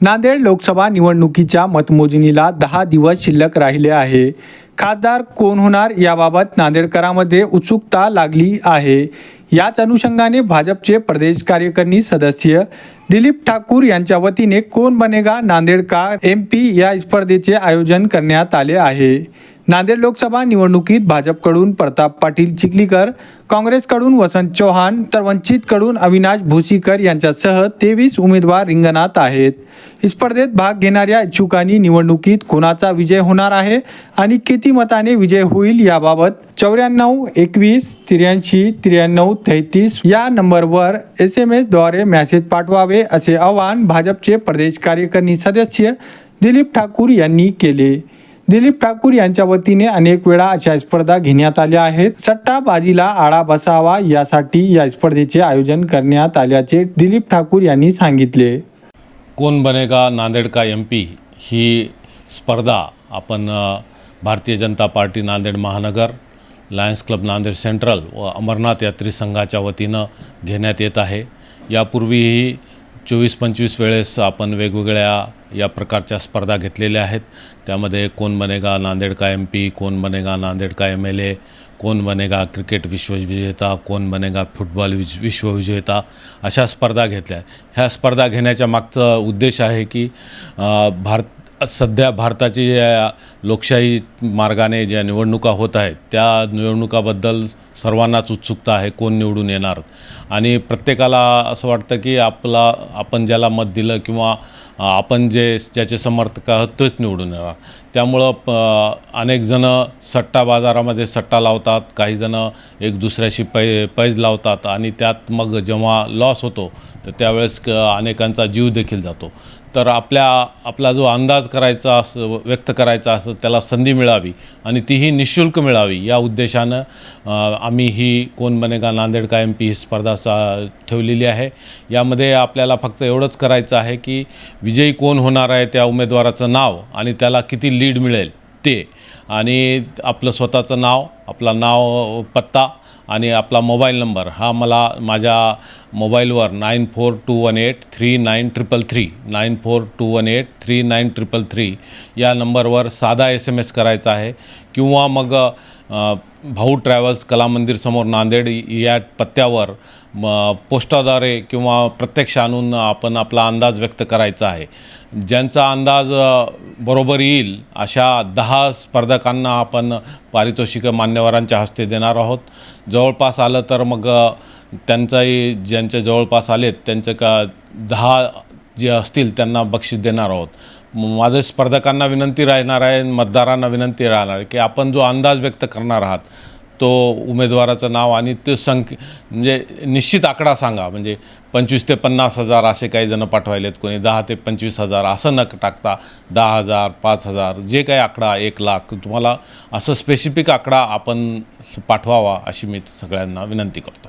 नांदेड लोकसभा निवडणुकीच्या मतमोजणीला दहा दिवस शिल्लक राहिले आहे. खासदार कोण होणार याबाबत नांदेडकरांमध्ये उत्सुकता लागली आहे. याच अनुषंगाने भाजपचे प्रदेश कार्यकारिणी सदस्य दिलीप ठाकूर यांच्या वतीने कोण बनेगा नांदेडकार एम पी या स्पर्धेचे आयोजन करण्यात आले आहे. नांदेड लोकसभा निवडणुकीत भाजपकडून प्रताप पाटील चिखलीकर काँग्रेसकडून वसंत चौहान तर वंचितकडून अविनाश भोसीकर यांच्यासह तेवीस उमेदवार रिंगणात आहेत. स्पर्धेत भाग घेणाऱ्या इच्छुकांनी निवडणुकीत कोणाचा विजय होणार आहे आणि किती मताने विजय होईल याबाबत चौऱ्याण्णव एकवीस त्र्याऐंशी त्र्याण्णव तेहतीस या नंबरवर एस एम एसद्वारे मॅसेज पाठवावे असे आवाहन भाजपचे प्रदेश कार्यकारिणी सदस्य दिलीप ठाकूर यांनी केले. दिलीप ठाकूर यांच्या वतीने अनेक वेळा अशा स्पर्धा घेण्यात आल्या आहेत. सट्टाबाजीला आळा बसावा यासाठी या स्पर्धेचे आयोजन करण्यात आल्याचे दिलीप ठाकूर यांनी सांगितले. कोण बनेगा नांदेड का एम पी ही स्पर्धा आपण भारतीय जनता पार्टी नांदेड महानगर लायन्स क्लब नांदेड सेंट्रल व अमरनाथ यात्री संघाच्या वतीनं घेण्यात येत आहे. यापूर्वीही चोवीस पंचवीस वेळेस आपण वेगवेगळ्या या प्रकारच्या स्पर्धा घेतलेल्या आहेत. त्यामध्ये कोण बनेगा नांदेड का एम पी कोण बनेगा नांदेड का एम एल ए कोण बनेगा क्रिकेट विश्वविजेता कोण बनेगा फुटबॉल विज विश्वविजेता अशा स्पर्धा घेतल्या. ह्या स्पर्धा घेण्याच्या मागचा उद्देश आहे की भारत सध्या भारताची ज्या लोकशाही मार्गाने ज्या निवडणुका होत आहेत त्या निवडणुकाबद्दल सर्वांनाच उत्सुकता आहे कोण निवडून येणार. आणि प्रत्येकाला असं वाटतं की आपला आपण ज्याला मत दिलं किंवा आपण जे ज्याचे समर्थक आहोत तोच निवडून येणार. त्यामुळं प अनेकजणं सट्टा बाजारामध्ये सट्टा लावतात काहीजणं एक दुसऱ्याशी पै पैज लावतात आणि त्यात मग जेव्हा लॉस होतो तर त्यावेळेस अनेकांचा जीव देखील जातो. तर आपल्या आपला जो अंदाज करायचा असं व्यक्त करायचा असं त्याला संधी मिळावी आणि तीही निशुल्क मिळावी या उद्देशानं आम्ही ही कोण बनेगा नांदेड का एम पी ही स्पर्धा सा ठेवलेली आहे. यामध्ये आपल्याला फक्त एवढंच करायचं आहे की विजयी कोण होणार आहे त्या उमेदवाराचं नाव आणि त्याला किती लीड मिळेल ते आणि आपलं स्वतःचं नाव आपला नाव पत्ता आणि आपला मोबाईल नंबर हा मला माझ्या मोबाईलवर nine four two one eight three nine triple three nine four two one eight three nine triple three या नंबरवर साधा एस एम एस करायचा आहे किंवा मग भाऊ ट्रॅव्हल्स कला नांदेड या पत्त्यावर म पोस्टाद्वारे किंवा प्रत्यक्ष आणून आपण आपला अंदाज व्यक्त करायचा आहे. ज्यांचा अंदाज बरोबर येईल अशा दहा स्पर्धकांना आपण पारितोषिकं मान्यवरांच्या हस्ते देणार आहोत. जवळपास आलं तर मग त्यांचाही ज्यांच्या जवळपास आलेत त्यांचं का दहा जे असतील त्यांना बक्षीस देणार आहोत. माझं स्पर्धकांना विनंती राहणार आहे मतदारांना विनंती राहणार आहे की आपण जो अंदाज व्यक्त करणार आहात तो उमेदवाराचं नाव आणि ते संख्य म्हणजे निश्चित आकडा सांगा. म्हणजे पंचवीस ते पन्नास हजार असे काही जण पाठवायलेत कोणी दहा ते पंचवीस हजार असं न टाकता दहा हजार पाच हजार जे काही आकडा एक लाख तुम्हाला असं स्पेसिफिक आकडा आपण पाठवावा अशी मी सगळ्यांना विनंती करतो.